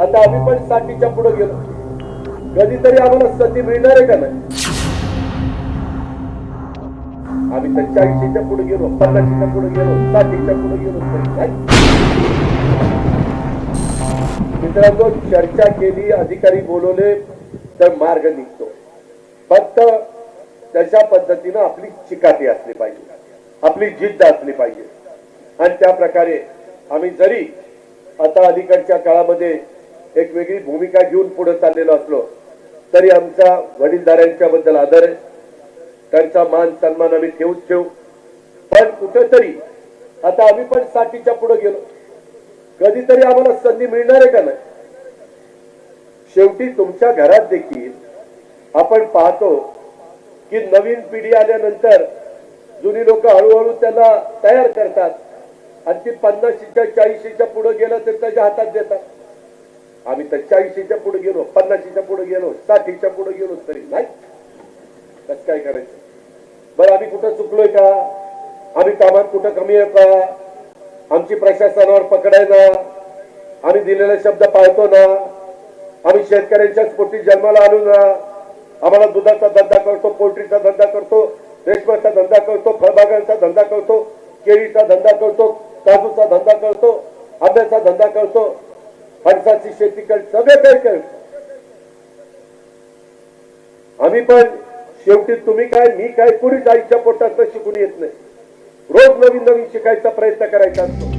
आता आम्ही पण साठीच्या पुढे गेलो. कधीतरी आम्हाला संधी मिळणार आहे का नाही? आम्ही तर चाळीशीच्या पुढे गेलो पन्नाशीच्या पुढे गेलो साठीच्या पुढे गेलो. मित्रांनो चर्चा केली अधिकारी बोलवले तर मार्ग निघतो. फक्त तशा पद्धतीनं आपली चिकाटी असली पाहिजे. आपली जिद्द असली पाहिजे. आणि त्या प्रकारे आम्ही जरी आता अलीकडच्या काळामध्ये एक वेगळी भूमिका घेऊन पुढे चाललेलो असलो तरी आमचा वडीलधाऱ्यांच्या बद्दल आदर आहे. त्यांचा मान सन्मान आम्ही ठेवूच ठेवू. पण कुठेतरी आता आम्ही पण साठीच्या पुढे गेलो. कधीतरी आम्हाला संधी मिळणार आहे का नाही? शेवटी तुमच्या घरात देखील आपण पाहतो की नवीन पिढी आल्यानंतर जुनी लोक हळूहळू त्याला तयार करतात. आणि ती पन्नाशीच्या चाळीशीच्या पुढे गेलं तर त्याच्या हातात देतात. आम्ही तर चाळीशीच्या पुढे गेलो पन्नाशीच्या पुढे गेलो साठीच्या पुढे गेलो तरी नाही? कसं काय करायचं? बरं आम्ही कुठं चुकलोय का? आम्ही कामात कुठं कमी आहे का? आमची प्रशासनावर पकड आहे ना? आम्ही दिलेला शब्द पाळतो ना? आम्ही शेतकऱ्यांच्याच पोटी जन्माला आलो ना? आम्हाला दुधाचा धंदा करतो पोल्ट्रीचा धंदा करतो रेशमाचा धंदा करतो फळबागांचा धंदा करतो केळीचा धंदा करतो काजूचा धंदा करतो आंब्याचा धंदा करतो फणसाची शेती कर सगळे काही कर आम्ही पण शेवटी तुम्ही काय मी काय कुणीच आईच्या पोटात शिकून येत नाही. रोज नवीन नवीन शिकायचा प्रयत्न करायचा असतो.